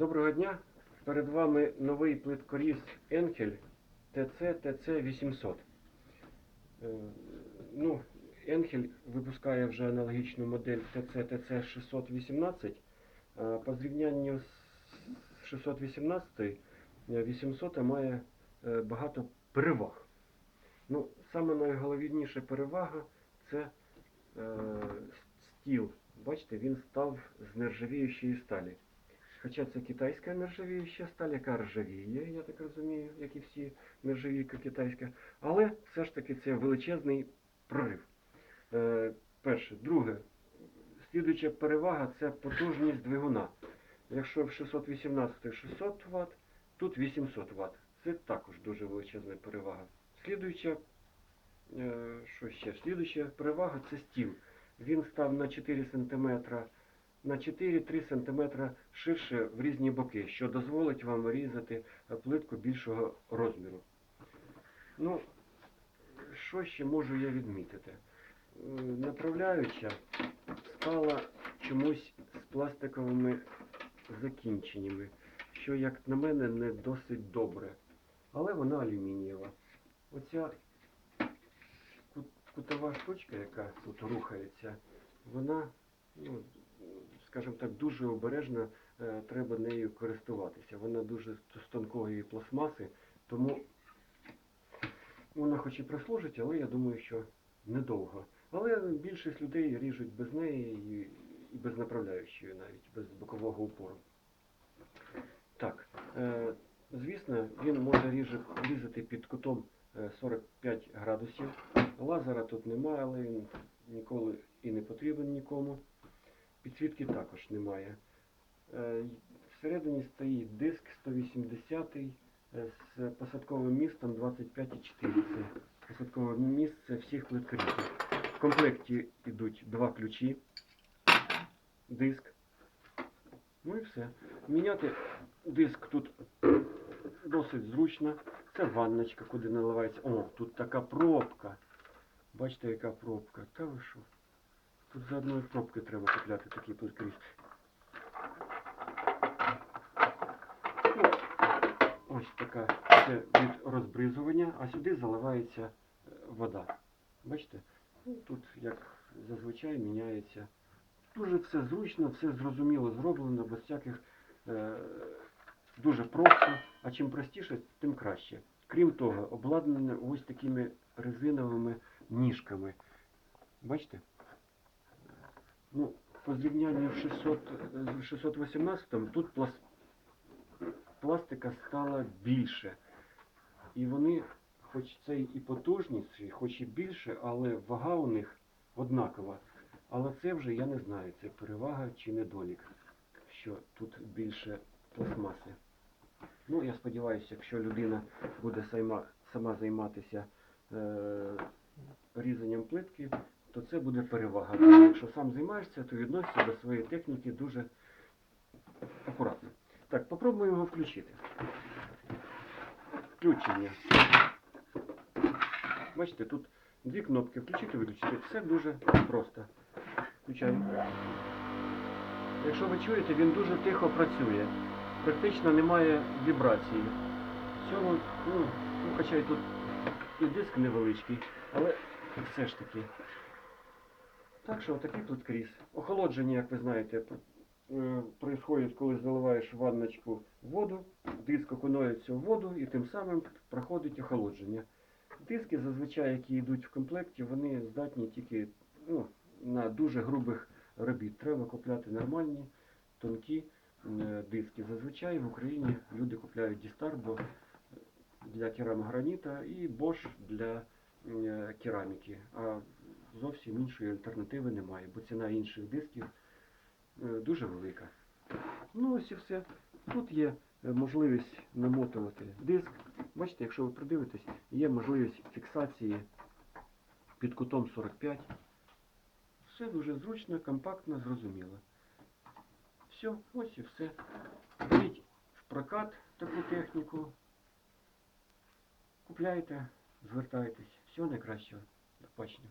Доброго дня! Перед вами новий плиткоріз Enkel TC TC 800. Е, Ну, Enkel випускає вже аналогічну модель TC TC 618. По зрівнянню з 618 е, 800 має е, багато переваг. Ну, саме найголовніша перевага це е, стіл. Бачите, він став з нержавіючої сталі. Хоча це китайська нержавіюча сталь, яка ржавіє, я так розумію, як і всі нержавійка китайська. Але все ж таки це величезний прорив. Е, перше. Друге, слідуюча перевага це потужність двигуна. Якщо в 618 600 Вт, тут 800 Вт. Це також дуже величезна перевага. Слідуюча, е, що ще? Слідуюча перевага це стіл. Він став на 4 см на 4-3 см ширше в різні боки, що дозволить вам різати плитку більшого розміру. Ну, що ще можу я відмітити? Направляюча стала чомусь з пластиковими закінченнями, що, як на мене, не досить добре. Але вона алюмінієва. Оця кутова штучка, яка тут рухається, вона, ну, скажімо так, дуже обережно е, треба нею користуватися. Вона дуже з тонкої пластмаси, тому вона хоч і прослужить, але я думаю, що недовго. Але більшість людей ріжуть без неї і, без направляючої навіть, без бокового упору. Так, е, звісно, він може різати під кутом е, 45 градусів. Лазера тут немає, але він ніколи і не потрібен нікому. Підсвітки також немає. Е, Всередині стоїть диск 180 е, з посадковим містом 25,4. Це посадкове місце всіх плиткорізів. В комплекті йдуть два ключі, диск. Ну і все. Міняти диск тут досить зручно. Це ванночка, куди наливається. О, тут така пробка. Бачите, яка пробка. Та ви що? Тут за одної пробки треба купляти такий плиткоріз. Ну, ось така це від розбризування, а сюди заливається е, вода. Бачите? Ну, тут, як зазвичай, міняється. Дуже все зручно, все зрозуміло зроблено, без всяких е, дуже просто. А чим простіше, тим краще. Крім того, обладнане ось такими резиновими ніжками. Бачите? Ну, по зрівнянню з 600, з 618 тут плас, пластика стала більше. І вони, хоч це і потужність, хоч і більше, але вага у них однакова. Але це вже я не знаю, це перевага чи недолік, що тут більше пластмаси. Ну, я сподіваюся, якщо людина буде сама, сама займатися е, різанням плитки, то це буде перевага. Якщо сам займаєшся, то відноситься до своєї техніки дуже акуратно. Так, попробуємо його включити. Включення. Бачите, тут дві кнопки включити виключити. Все дуже просто. Включаємо. Якщо ви чуєте, він дуже тихо працює. Практично немає вібрації. В цьому, ну, ну хоча і тут і диск невеличкий, але все ж таки. Так що отакий тут кріс. Охолодження, як ви знаєте, е, коли заливаєш в ванночку воду, диск окунується в воду і тим самим проходить охолодження. Диски зазвичай, які йдуть в комплекті, вони здатні тільки ну, на дуже грубих робіт. Треба купляти нормальні, тонкі е, диски. Зазвичай в Україні люди купляють Дістар, бо для керамограніта і Bosch для кераміки. А зовсім іншої альтернативи немає, бо ціна інших дисків е, дуже велика. Ну ось і все. Тут є е, можливість намотувати диск. Бачите, якщо ви придивитесь, є можливість фіксації під кутом 45. Все дуже зручно, компактно, зрозуміло. Все, ось і все. Беріть в прокат таку техніку. Купляйте, звертайтесь. Всього найкращого. До побачення.